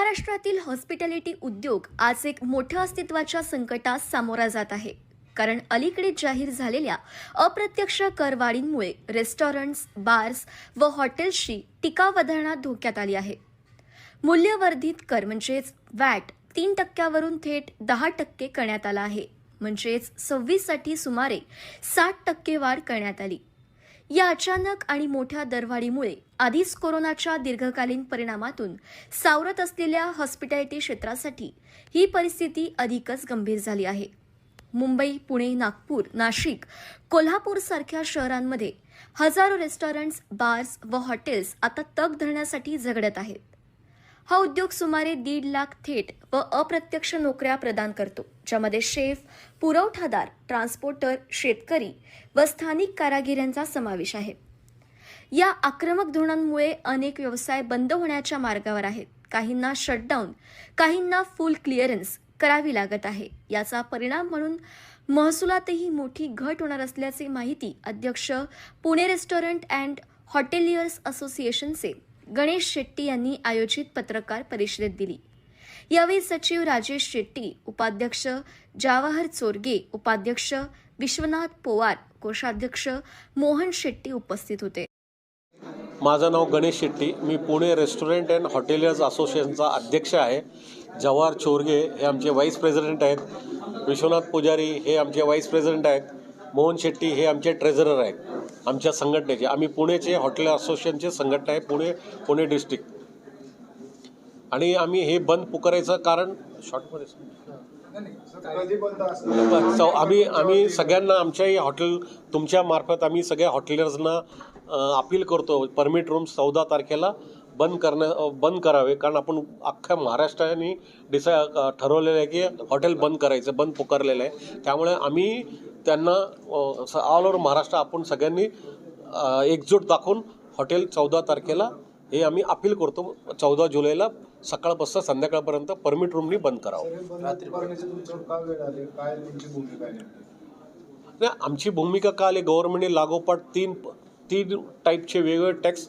महाराष्ट्रातील हॉस्पिटॅलिटी उद्योग आज एक मोठ्या अस्तित्वाच्या संकटास सामोरा जात आहे. कारण अलीकडे जाहीर झालेल्या अप्रत्यक्ष करवाढींमुळे रेस्टॉरंट्स बार्स व हॉटेल्सची टिकावधारणा धोक्यात आली आहे. मूल्यवर्धित कर म्हणजेच वॅट तीन टक्क्यावरून थेट दहा टक्के करण्यात आला आहे. म्हणजेच सव्वीससाठी सुमारे साठ टक्के वाढ करण्यात आली. या अचानक आणि मोठ्या दरवाढीमुळे आधीच कोरोनाच्या दीर्घकालीन परिणामातून सावरत असलेल्या हॉस्पिटॅलिटी क्षेत्रासाठी ही परिस्थिती अधिकच गंभीर झाली आहे. मुंबई पुणे नागपूर नाशिक कोल्हापूर सारख्या शहरांमध्ये हजारो रेस्टॉरंट्स बार्स व हॉटेल्स आता तग धरण्यासाठी झगडत आहेत. हा उद्योग सुमारे दीड लाख थेट व अप्रत्यक्ष नोकऱ्या प्रदान करतो ज्यामध्ये शेफ पुरवठादार ट्रान्सपोर्टर शेतकरी व स्थानिक कारागिरांचा समावेश आहे. या आक्रमक धोरणांमुळे अनेक व्यवसाय बंद होण्याच्या मार्गावर आहेत. काहींना शटडाऊन काहींना फुल क्लिअरन्स करावी लागत आहे. याचा परिणाम म्हणून महसुलातही मोठी घट होणार असल्याची माहिती अध्यक्ष पुणे रेस्टॉरंट अँड हॉटेलियर्स असोसिएशनचे गणेश शेट्टी यांनी आयोजित पत्रकार परिषदेत दिली. यावेळी सचिव राजेश शेट्टी उपाध्यक्ष जावाहर चोरगे उपाध्यक्ष विश्वनाथ पोवार कोषाध्यक्ष मोहन शेट्टी उपस्थित होते. माझं नाव गणेश शेट्टी. मी पुणे रेस्टॉरंट अँड हॉटेलियर्स असोसिएशनचा अध्यक्ष आहे. जवाहर चोरगे हे आमचे व्हाईस प्रेसिडेंट आहेत. विश्वनाथ पुजारी हे आमचे व्हाईस प्रेसिडेंट आहेत. मोहन शेट्टी हे आमचे ट्रेझरर आहेत. आमच्या संघटनेचे. आम्ही पुणेचे हॉटेल असोसिएशनचे संघटना आहे पुणे पुणे डिस्ट्रिक्ट. आणि आम्ही हे बंद पुकारायचं कारण शॉर्टमध्ये चौ आम्ही आम्ही सगळ्यांना आमच्याही हॉटेल तुमच्या मार्फत आम्ही सगळ्या हॉटेलर्सना अपील करतो परमिट रूम्स चौदा तारखेला. बंद करण्या बंद करावे. कारण आपण अख्ख्या महाराष्ट्राने डिसा ठरवलेलं आहे की हॉटेल बंद करायचं बंद पुकारलेलं आहे. त्यामुळे आम्ही त्यांना ऑल ओव्हर महाराष्ट्र आपण सगळ्यांनी एकजूट दाखवून हॉटेल चौदा तारखेला हे आम्ही अपील करतो. चौदा जुलैला सकाळपासून संध्याकाळपर्यंत परमिट रूमनी बंद करावं. नाही आमची भूमिका का आली गव्हर्नमेंटने लागोपाठ तीन तीन टाईपचे वेगवेगळे टॅक्स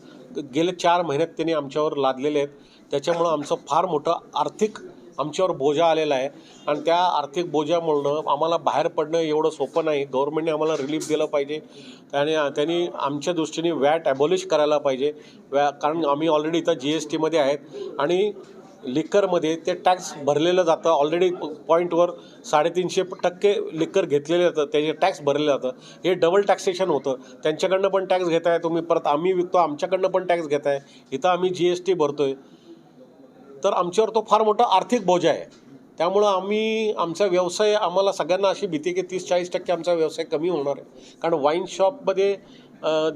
गेले चार महिन्यात त्यांनी आमच्यावर लादलेले आहेत. त्याच्यामुळं आमचं फार मोठं आर्थिक आमच्यावर बोजा आलेला आहे. आणि त्या आर्थिक बोजामुळं आम्हाला बाहेर पडणं एवढं सोपं नाही. गव्हर्मेंटने आम्हाला रिलीफ दिलं पाहिजे. त्याने त्यांनी आमच्या दृष्टीने वॅट ॲबॉलिश करायला पाहिजे. वॅ कारण आम्ही ऑलरेडी इथं जी एस टीमध्ये आहेत. आणि लिक्करमध्ये ते टॅक्स भरलेलं जातं. ऑलरेडी पॉईंटवर साडेतीनशे टक्के लिक्कर घेतलेले जातं. त्याचे टॅक्स भरलेलं जातं. हे डबल टॅक्सेशन होतं. त्यांच्याकडनं पण टॅक्स घेताय तुम्ही. परत आम्ही विकतो आमच्याकडनं पण टॅक्स घेताय. इथं आम्ही जी एस टी भरतो आहे तर आमच्यावर तो फार मोठा आर्थिक बोजा आहे. त्यामुळं आम्ही आमचा व्यवसाय आम्हाला सगळ्यांना अशी भीती की तीस चाळीस टक्के आमचा व्यवसाय कमी होणार आहे. कारण वाईन शॉपमध्ये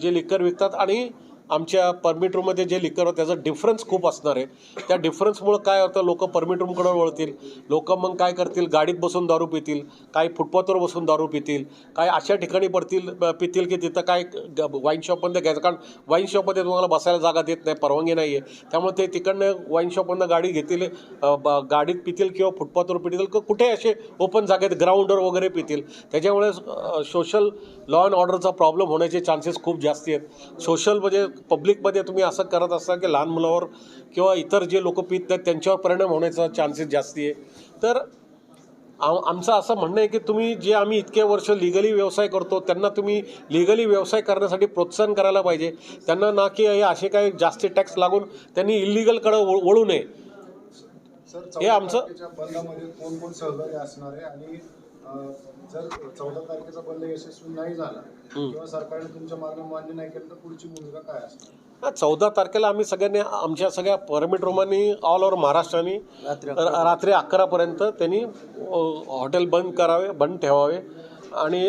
जे लिक्कर विकतात आणि आमच्या परमिट रूममध्ये जे लिकर होतं त्याचा डिफरन्स खूप असणार आहे. त्या डिफरन्समुळं काय होतं लोक परमिट रूमकडे वळतील. लोक मग काय करतील गाडीत बसून दारू पितील काही फुटपाथवर बसून दारू पितील काय अशा ठिकाणी पडतील पितील की तिथं काय वाईन शॉपमध्ये घ्यायचं. कारण वाईन शॉपमध्ये तुम्हाला बसायला जागा देत नाही परवानगी नाही आहे त्यामुळे ते तिकडनं वाईन शॉपमधनं गाडी घेतील ब- गाडीत पितील किंवा फुटपाथवर पितील किंवा कुठे असे ओपन जागेत ग्राउंडवर वगैरे पितील. त्याच्यामुळे सोशल लॉ अँड ऑर्डरचा प्रॉब्लेम होण्याचे चान्सेस खूप जास्ती आहेत. सोशल म्हणजे पब्लिकमध्ये तुम्ही असं करत असता की लहान मुलावर किंवा इतर जे लोक पित आहेत त्यांच्यावर परिणाम होण्याचा चान्सेस जास्ती आहे. तर आम आमचं असं म्हणणं आहे की तुम्ही जे आम्ही इतके वर्ष लिगली व्यवसाय करतो त्यांना तुम्ही लिगली व्यवसाय करण्यासाठी प्रोत्साहन करायला पाहिजे. त्यांना ना की हे असे काही जास्ती टॅक्स लागून त्यांनी इलिगलकडे वळू नये. हे आमचं- जर चौदा तारखेचा बंद यशस्वी नाही झाला किंवा सरकारने तुमच्या मागण्या मान्य नाही केलं तर पुढची भूमिका काय असणार? हा, चौदा तारखेला आम्ही सगळ्यांनी आमच्या सगळ्या परमिट रूमांनी ऑल ओव्हर महाराष्ट्राने रात्री अकरापर्यंत त्यांनी हॉटेल बंद करावे बंद ठेवावे आणि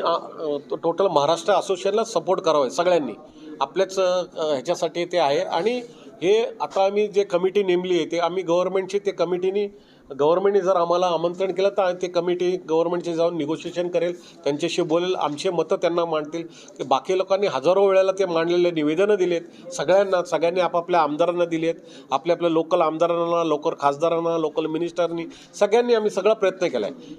टोटल महाराष्ट्र असोसिएशनला सपोर्ट करावे सगळ्यांनी. आपल्याच ह्याच्यासाठी ते आहे. आणि हे आता आम्ही जे कमिटी नेमली आहे ते आम्ही गव्हर्नमेंटची ते कमिटीनी गव्हर्नमेंटने जर आम्हाला आमंत्रण केलं तर ते कमिटी गव्हर्नमेंटचे जाऊन निगोशिएशन करेल त्यांच्याशी बोलेल आमचे मतं त्यांना मांडतील. की बाकी लोकांनी हजारो वेळेला ते मांडलेले निवेदनं दिलेत. सगळ्यांना सगळ्यांनी आपापल्या आमदारांना दिलेत. आपल्या आपल्या लोकल आमदारांना लोकल खासदारांना लोकल मिनिस्टरनी सगळ्यांनी आम्ही सगळा प्रयत्न केला आहे